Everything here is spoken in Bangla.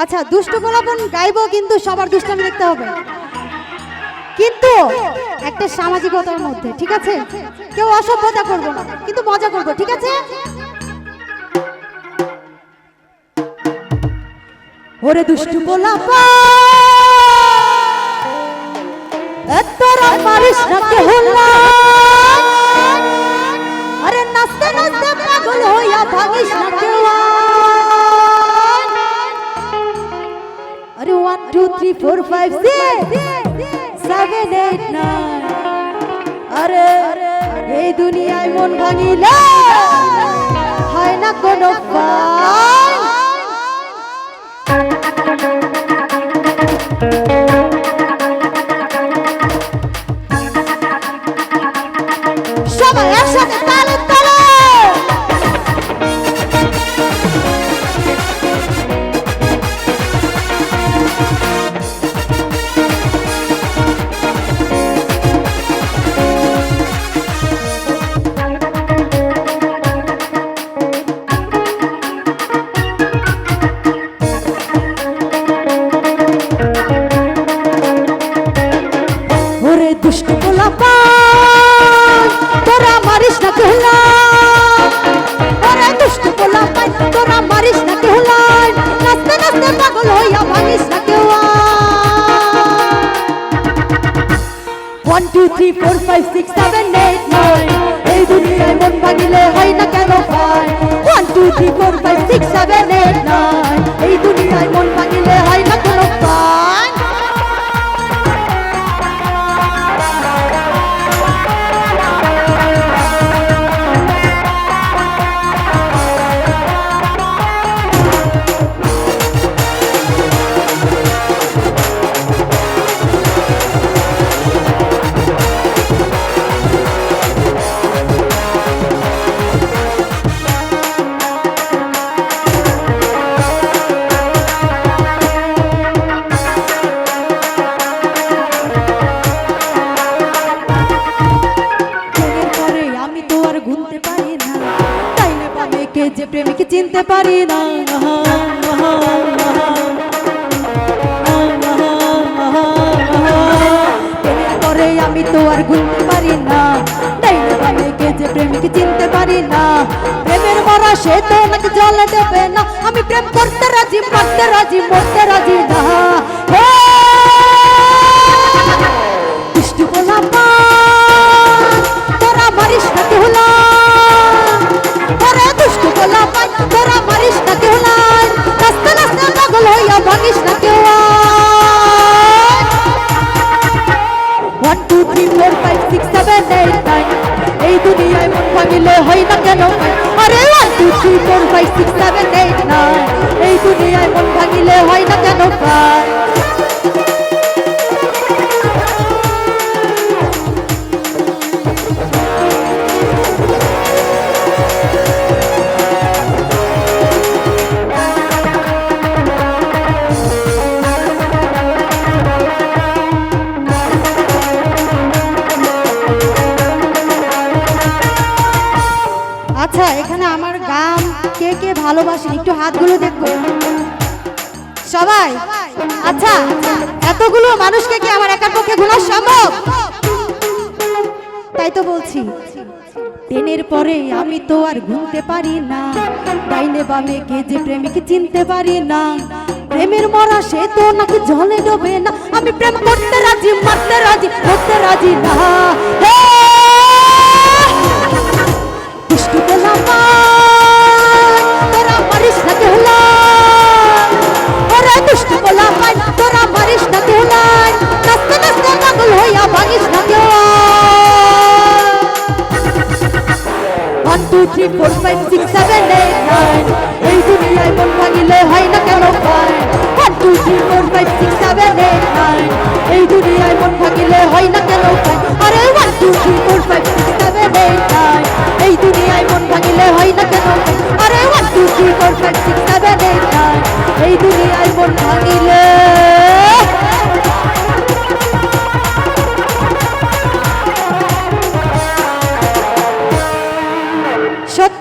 আচ্ছা দুষ্টু গোলাপন গাইবো, কিন্তু সবার দুষ্টামি দেখতে হবে। কিন্তু একটা সামাজিকতার মধ্যে, ঠিক আছে? কেউ অসভ্যতা করব না, কিন্তু মজা করব, ঠিক আছে? ওরে দুষ্টু গোলাপা আরে নাচতে নাচতে পাগল হইয়া ভাগিস না কেউ three four five six seven eight nine আরে, এই দুনিয়ায় মন ভাঙিলে হয় না কোনো ফাইন দুষ্ট পোলাপান তোরা মারিস না কেহলান ওরে দুষ্ট পোলাপান তোরা মারিস না কেহলান নাচতে নাচতে পাগল হইয়া ভাঙিস না one two three four five six seven eight nine এই দুনিয়ায় মন ভাঙিলে হয় না কেন fine one two three four প্রেমিকে চিনতে পারি না। পরে আমি তো আর গুনতে পারি না। যে চিনতে পারি না। প্রেমের মরা সে তো নাকি জলে দেবে না। আমি প্রেম করতে রাজি, মরতে রাজি মরতে রাজি না! দুষ্টু কেন? আরে one two three four five six seven eight nine এই দুনিয়ায় মন ভাঙিলে হয় না কেন পায় কে কে ভালোবাসেন? একটু হাতগুলো দেখব সবাই? আচ্ছা এতগুলো মানুষকে কি আমার একার পক্ষে ঘোরা সম্ভব? তাই তো বলছি। ট্রেনের পরে আমি তো আর ঘুমতে পারি না। ডাইনে বামে কে যে প্রেমিক চিনতে পারি না। প্রেমের মরা সে তো নাকি জলে ডোবে না। আমি প্রেম করতে রাজি, মারতে রাজি করতে রাজি না! দুষ্টু গোলাপান three four five six seven eight nine এই দুনিয়ায় মন ভাঙিলে হয় না কেন fine one two three four five six seven eight nine এই দুনিয়ায় মন ভাঙিলে হয় না কেন ফাইন আরে one two three four five six seven eight nine এই দুনিয়ায় মন ভাঙিলে হয় না কেন আরে one two three four five six seven eight nine এই দুনিয়ায় মন ভাঙিলে